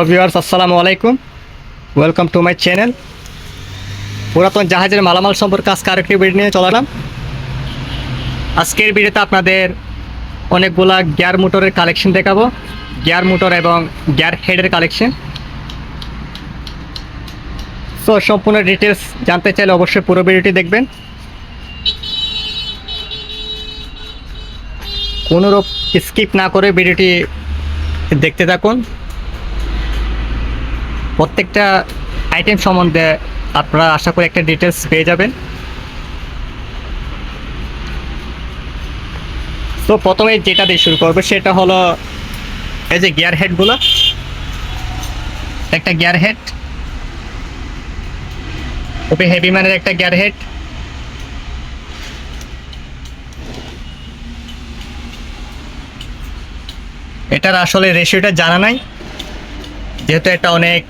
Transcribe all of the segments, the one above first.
Hello viewers, আসসালামু আলাইকুম। Welcome to my channel পুরাতন জাহাজের মালামাল সম্পর্কে আজকে আরেকটি ভিডিও নিয়ে চলালাম আজকের ভিডিওতে আপনাদের অনেকগুলা গিয়ার মোটরের কালেকশন দেখাবো। গিয়ার মোটর এবং গিয়ার হেডের কালেকশন সো সম্পূর্ণ ডিটেলস জানতে চাইলে অবশ্যই পুরো ভিডিওটি দেখবেন। কোনোরূপ স্কিপ না করে ভিডিওটি দেখতে থাকুন। প্রত্যেকটা আইটেম সম্বন্ধে আপনারা আশা করি একটা ডিটেলস পেয়ে যাবেন। তো প্রথমে যেটা দিয়ে শুরু করব, সেটা হলো এই যে গিয়ার হেডগুলো একটা গিয়ার হেড খুবই হেভি ম্যানের একটা গিয়ার হেড এটার আসলে রেশিওটা জানা নাই। যেহেতু এটা অনেক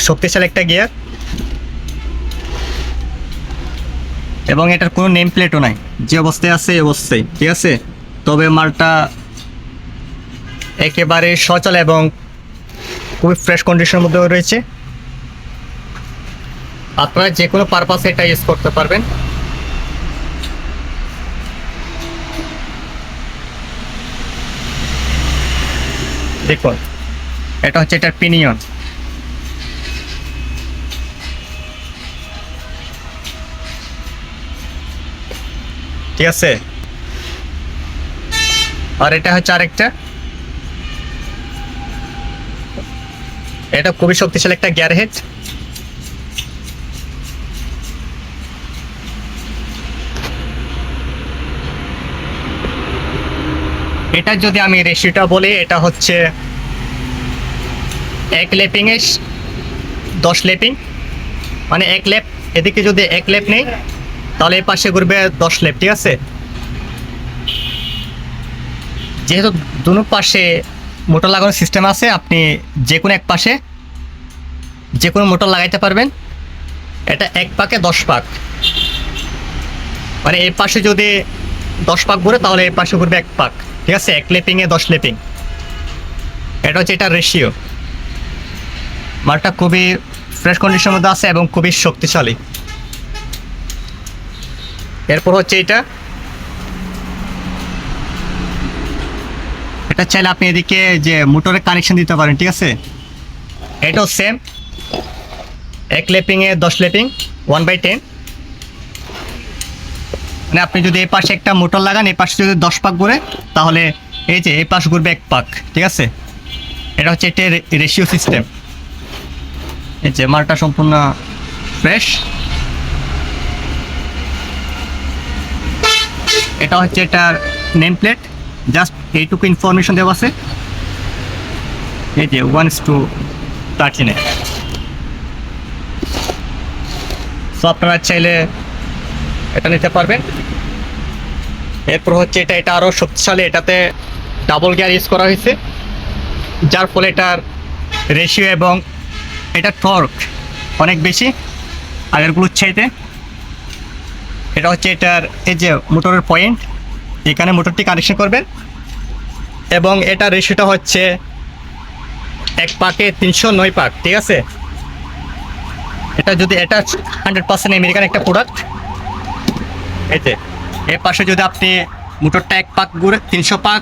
শক্তিশালী একটা গিয়ার। এবং এটার কোনো নেম প্লেটও নাই। যে অবস্থায় আছে, এই অবস্থায়। ঠিক আছে? তবে মালটা একেবারে সচল এবং খুবই ফ্রেশ কন্ডিশনের মধ্যে রয়েছে। আপনারা যে কোনো পারপাসে এটা ইউজ করতে পারবেন। দেখুন, এটা হচ্ছে এটার পিনিয়ন ঠিক আছে? আর এটা হচ্ছে আরেকটা। এটা খুবই শক্তিশালী একটা গিয়ার হেড এটা যদি আমি রেশিওটা বলি, এটা হচ্ছে এক লেপিং লেপিংয়ে দশ লেপিং। মানে এক লেপ, এদিকে যদি এক লেপ নেই তাহলে এই পাশে ঘুরবে দশ লেপ, ঠিক আছে? যেহেতু দুনো পাশে মোটর লাগানোর সিস্টেম আছে, আপনি যে কোনো এক পাশে যে কোনো মোটর লাগাইতে পারবেন। এটা এক পাকে দশ পাক। মানে এই পাশে যদি দশ পাক ঘুরে, তাহলে এই পাশে ঘুরবে এক পাক। ঠিক আছে? এক লেপিংয়ে দশ লেপিং। এটা হচ্ছে এটা রেশিও মালটা খুবই ফ্রেশ কন্ডিশনের মধ্যে আছে এবং খুবই শক্তিশালী। এরপর হচ্ছে এটা। এটা চাইলে আপনি এদিকে যে মোটরের কানেকশন দিতে পারেন, ঠিক আছে? এটাও সেম এক লেপিংয়ে দশ লেপিং ওয়ান বাই টেন মানে আপনি যদি এ পাশে একটা মোটর লাগান, এই পাশে যদি দশ পাক ঘুরে, তাহলে এই যে এ পাশ ঘুরবে এক পাক, ঠিক আছে? এটা হচ্ছে এটা রেশিও সিস্টেম এই যে মালটা সম্পূর্ণ ফ্রেশ এটা হচ্ছে এটার নেম প্লেট জাস্ট এইটুকু ইনফরমেশন দেওয়া আছে। এই যে ওয়ান টু থার্টিনে সো আপনারা চাইলে এটা নিতে পারবেন। এরপর হচ্ছে এটা এটা আরও শক্তিশালী, এটাতে ডাবল গিয়ার ইউজ করা হয়েছে। যার ফলে এটার রেশিও এবং এটা টর্ক অনেক বেশি। আগেরগুলোর চাইতে এটা হচ্ছে এটার, এই যে মোটরের পয়েন্ট এখানে মোটরটি কানেকশন করবেন। এবং এটা রেশিওটা হচ্ছে এক পাকে তিনশো নয় পাক, ঠিক আছে? এটা যদি এটা হান্ড্রেড পার্সেন্ট আমেরিকান একটা প্রোডাক্ট এতে এর পাশে যদি আপনি মোটরটা এক পাক ঘুরে তিনশো পাক,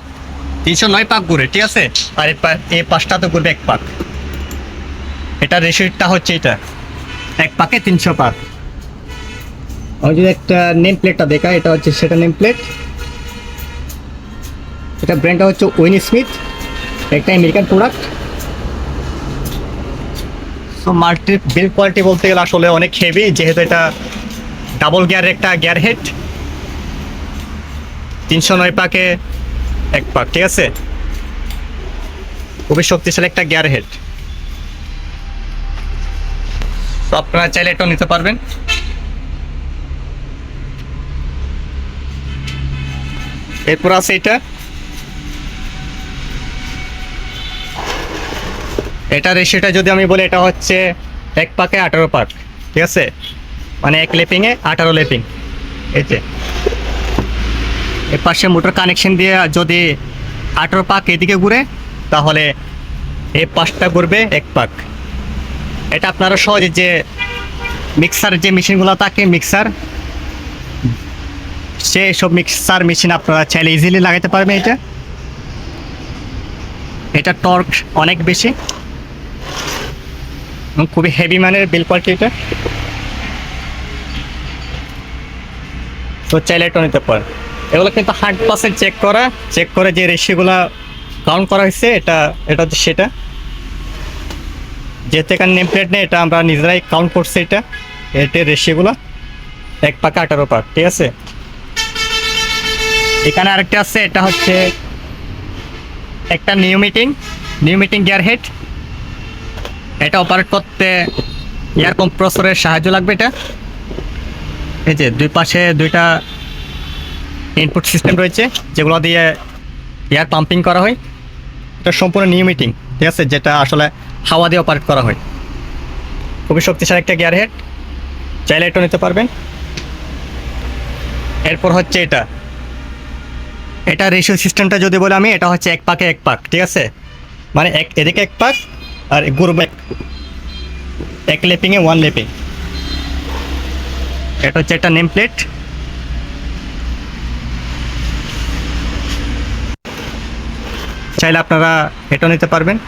তিনশো নয় পাক ঘুরে, ঠিক আছে? আর এই পাশটা তো ঘুরবে এক পাক। এটা রেশিওটা হচ্ছে এটা, এক পাকে তিনশো পাক। আমি যদি একটা নেম প্লেটটা দেখা এটা হচ্ছে সেটা নেম প্লেট এটা ব্র্যান্ডটা হচ্ছে উইন স্মিথ একটা American product so multi bill quality বলতে গেলে আসলে অনেক হেভি যেহেতু এটা ডাবল গিয়ারের একটা গিয়ার হেড তিনশো নয় পাকে এক পাক, ঠিক আছে? খুবই শক্তিশালী একটা গিয়ার হেড তো আপনারা চাইলে এটাও নিতে পারবেন। এরপর আছে এটা। এটা রেশিওটা যদি আমি বলি, এটা হচ্ছে এক পাকে আঠারো পাক, ঠিক আছে? মানে এক লেপিংয়ে আঠারো লেপিং। যে। এর পাশে মোটর কানেকশন দিয়ে যদি আঠারো পাক এদিকে ঘুরে, তাহলে এই পাশটা ঘুরবে এক পাক। এটা আপনারা সহজে যে মিক্সার যে মেশিনগুলো থাকে মিক্সার সে সব মিক্সার মেশিন আপনারা চাইলে ইজিলি লাগাতে পারবেন এটা। এটা টর্ক অনেক বেশি। খুবই হেভি মানের বিল কোয়ালিটি এটা। তো চাইলে এটা নিতে পারেন। এগুলো কিন্তু হান্ড্রেড পার্সেন্ট চেক করা। চেক করে যে রেশিওগুলো কাউন্ট করা হয়েছে, এটা এটা সেটা। যেহেতু এখানে নেম প্লেট নেই, এটা আমরা নিজেরাই কাউন্ট করছি এটা। এটার রেশিওগুলো এক পাকা আঠারো পাক, ঠিক আছে? এখানে আরেকটা আছে, এটা হচ্ছে একটা new meeting new meeting gear head এটা অপারেট করতে এয়ার কম্প্রেসরের সাহায্য লাগবে এটা। এই যে দুই পাশে দুইটা ইনপুট সিস্টেম রয়েছে, যেগুলো দিয়ে এয়ার পাম্পিং করা হয়। এটা সম্পূর্ণ নিউ মিটিং ঠিক আছে, যেটা আসলে হাওয়া দিয়ে অপারেট করা হয়। খুবই শক্তিশালী একটা গিয়ার হেড চাইলে এটা নিতে পারবেন। এরপর হচ্ছে এটা। এটা রেশিও সিস্টেমটা যদি বলে আমি, এটা হচ্ছে এক পাকে এক পাক, ঠিক আছে? মানে এক, এদিকে এক পাক আর এক এক লেপিংয়ে ওয়ান লেপিং। এটা হচ্ছে একটা নেম প্লেট চাইলে আপনারা এটা নিতে পারবেন।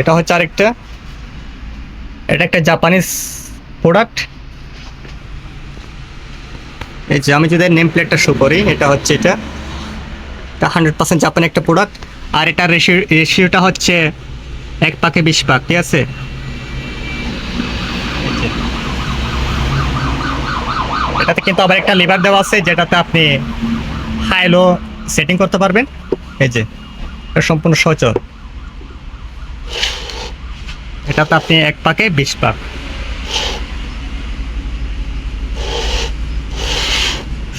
এটা হচ্ছে আরেকটা। এটা একটা জাপানিজ প্রোডাক্ট এই যে আমি যদি নেম প্লেটটা শো করি, এটা হচ্ছে এটা। এটা হান্ড্রেড পার্সেন্ট জাপানি একটা প্রোডাক্ট আর এটার রেশিও রেশিওটা হচ্ছে এক পাকে বিশ পাক, ঠিক আছে? এটাতে কিন্তু আবার একটা লিভার দেওয়া আছে, যেটাতে আপনি হাই লো সেটিং করতে পারবেন। এই যে, এটা সম্পূর্ণ সচল। এটাতে আপনি এক পাকে বিশ পাক।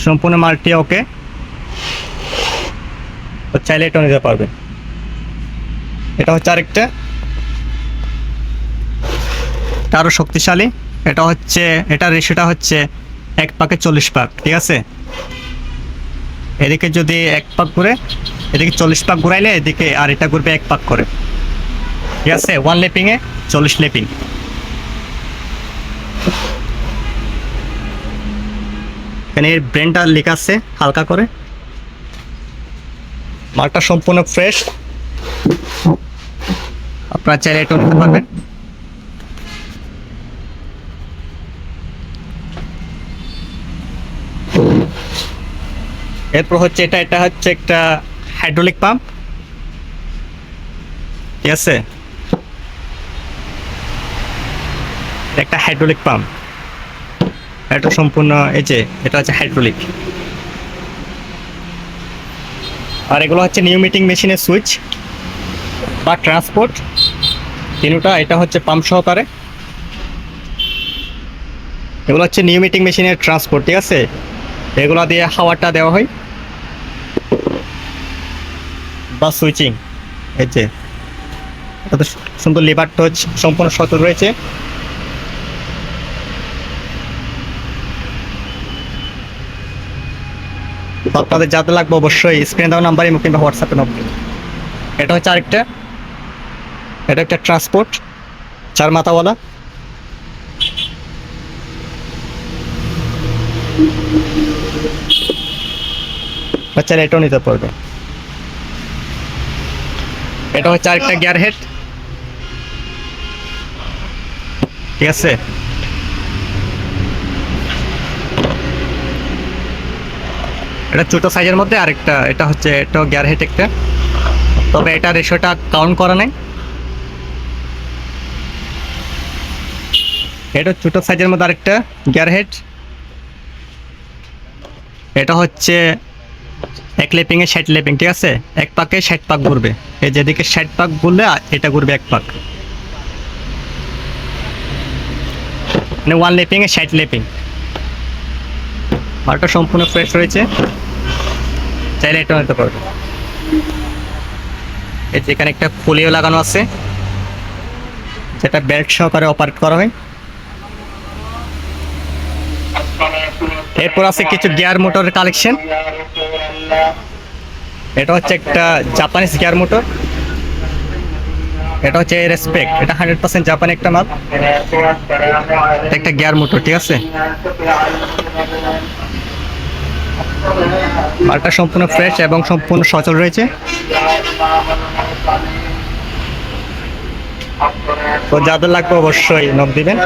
সম্পূর্ণ মাল্টি, ওকে? চাইলে এটা নিতে পারবেন। এটা হচ্ছে আরেকটা। এটা আরও শক্তিশালী। এটা হচ্ছে এটা রেশিওটা হচ্ছে এক পাকে চল্লিশ পাক, ঠিক আছে? এদিকে যদি এক পাক ঘুরে, এদিকে চল্লিশ পাক ঘুরাইলে এদিকে আর এটা ঘুরবে এক পাক করে। ঠিক আছে? ওয়ান লেপিংয়ে চল্লিশ লেপিং এখানে ব্র্যান্ডটা লেখা আছে হালকা করে। মালটা সম্পূর্ণ ফ্রেশ আপনারা চাইলে এটা নিতে পারবেন। এরপর হচ্ছে এটা এটা হচ্ছে একটা হাইড্রোলিক পাম্প ঠিক আছে? একটা হাইড্রোলিক পাম্প এটা সম্পূর্ণ এই যে, এটা হচ্ছে হাইড্রোলিক আর এগুলো হচ্ছে নিউ মিটিং মেশিনের সুইচ বা ট্রান্সপোর্ট তিনটা, এটা হচ্ছে পাম্প সহকারে। এগুলো হচ্ছে নিউ মিটিং মেশিনের ট্রান্সপোর্ট ঠিক আছে? এগুলো দিয়ে হাওয়াটা দেওয়া হয়। বা সুইচিং এই যে। সুন্দর লিভার টচ সম্পূর্ণ সচল রয়েছে। আপনাদের যাতে লাগবে অবশ্যই স্ক্রিনে দেওয়া নাম্বারে কিংবা হোয়াটসঅ্যাপে নম্বর এটা হচ্ছে আরেকটা। এটা একটা ট্রান্সপোর্ট চার মাথাওয়ালা। বাচ্চারা এটাও নিতে পারবে। এটা হচ্ছে আরেকটা গিয়ার হেড ঠিক আছে? এটা ছোট সাইজের মধ্যে আরেকটা, এটা হচ্ছে এটা গিয়ার হেড একটা। তবে এটা রেশোটা কাউন্ট করা নেই। এটা ছোট সাইজের মধ্যে আরেকটা গিয়ার হেড এটা হচ্ছে এক লেপিংয়ে ষাট লেপিং, ঠিক আছে? এক পাকে ষাট পাক ঘুরবে। এই যেদিকে ষাট পাক ঘুরলে এটা ঘুরবে এক পাক। মানে ওয়ান লেপিংয়ে ষাট লেপিং। মালটা সম্পূর্ণ ফ্রেশ রয়েছে। চাইলে এটা নিতে পারবে এই যে এখানে একটা পুলিও লাগানো আছে। যেটা বেল্ট সহকারে অপারেট করা হয়। এরপর আছে কিছু গিয়ার মোটরের কালেকশন এটা হচ্ছে একটা জাপানিজ গিয়ার মোটর এটা হচ্ছে রেসপেক্ট এটা হান্ড্রেড পার্সেন্ট জাপানি একটা মাল। একটা গিয়ার মোটর ঠিক আছে? মালটা সম্পূর্ণ ফ্রেশ এবং সম্পূর্ণ সচল রয়েছে। তো যাদের লাগবে অবশ্যই নক দিবেন।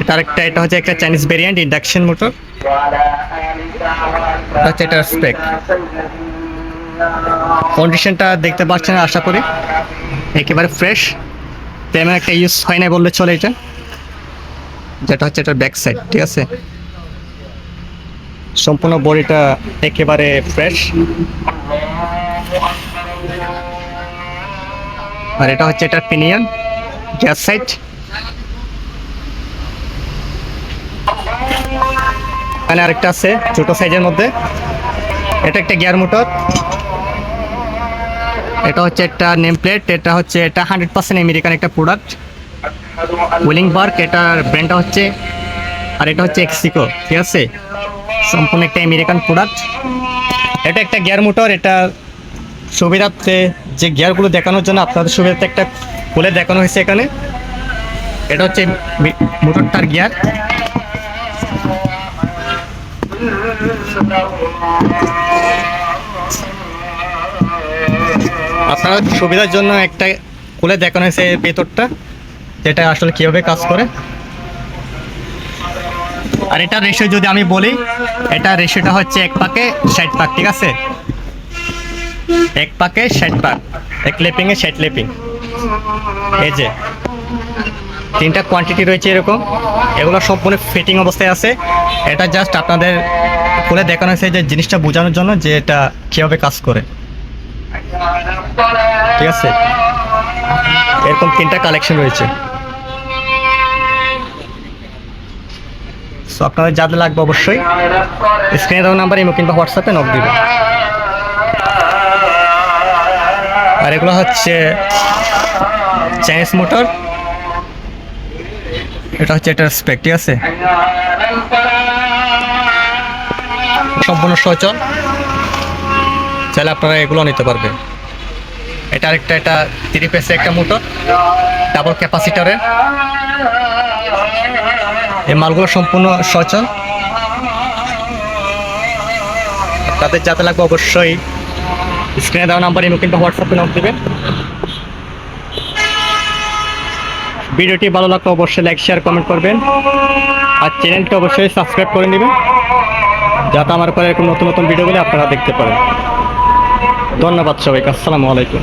এটা আরেকটা, এটা হচ্ছে একটা চাইনিজ ভেরিয়েন্ট ইন্ডাকশন মোটর হচ্ছে এটা স্পেক কন্ডিশনটা দেখতে পাচ্ছেন, আশা করি। একেবারে ফ্রেশ তেমন একটা ইউজ হয় না বললে চলে এটা। যেটা হচ্ছে এটার ব্যাক সাইড ঠিক আছে? সম্পূর্ণ বডিটা একেবারে ফ্রেশ আর এটা হচ্ছে এটার পিনিয়ন গ্যাস সাইড এখানে আরেকটা আছে ছোট সাইজের মধ্যে। এটা একটা গিয়ার মোটর। এটা হচ্ছে একটা নেম প্লেট এটা হচ্ছে এটা হান্ড্রেড পার্সেন্ট আমেরিকান একটা প্রোডাক্ট উইলিং বার্ক এটার ব্র্যান্ডটা হচ্ছে আর এটা হচ্ছে এক্সিকো ঠিক আছে? সম্পূর্ণ একটা আমেরিকান প্রোডাক্ট এটা একটা গিয়ার মোটর এটা সুবিধার্থে যে গিয়ারগুলো দেখানোর জন্য আপনাদের সুবিধার্থে একটা খুলে দেখানো হয়েছে এখানে। এটা হচ্ছে মোটরটার গিয়ার আপনার সুবিধার জন্য একটা খুলে দেখানো হয়েছে ভেতরটা, যেটা আসলে কীভাবে কাজ করে। আর এটা রেশিও যদি আমি বলি, এটা রেশিওটা হচ্ছে এক পাকে ষাট পাক, ঠিক আছে? এক পাকে ষাট পাক, এক লেপিংয়ে ষাট লেপিং। এই যে, তিনটা কোয়ান্টিটি রয়েছে এরকম। এগুলো সব সম্পূর্ণ ফিটিং অবস্থায় আছে। এটা জাস্ট আপনাদের খুলে দেখানো হয়েছে যে জিনিসটা বোঝানোর জন্য যে এটা কীভাবে কাজ করে। ঠিক আছে? এরকম তিনটা কালেকশন রয়েছে। সো আপনাদের যাদের লাগবে অবশ্যই। স্ক্রিনে দেওয়া নাম্বার ইমো কিংবা হোয়াটসঅ্যাপে নক দিবেন। আর এগুলো হচ্ছে চাইনিজ মোটর এটা হচ্ছে এটার স্পেক ঠিক আছে? সম্পূর্ণ সচল। চাইলে আপনারা এগুলো নিতে পারবেন। এটা আরেকটা, এটা থ্রি পেসে একটা মোটর ডাবল ক্যাপাসিটারের এই মালগুলো সম্পূর্ণ সচল। তাদের যাতে লাগবে অবশ্যই স্ক্রিনে দেওয়া নাম্বার ইমো কিংবা হোয়াটসঅ্যাপে নক দেবেন। ভিডিওটি ভালো লাগলে অবশ্যই লাইক শেয়ার কমেন্ট করবেন। আর চ্যানেলটি অবশ্যই সাবস্ক্রাইব করে নেবেন, যাতে আমার পরে এরকম নতুন নতুন ভিডিওগুলি আপনারা দেখতে পারেন। ধন্যবাদ সবাইকে, আসসালামু আলাইকুম।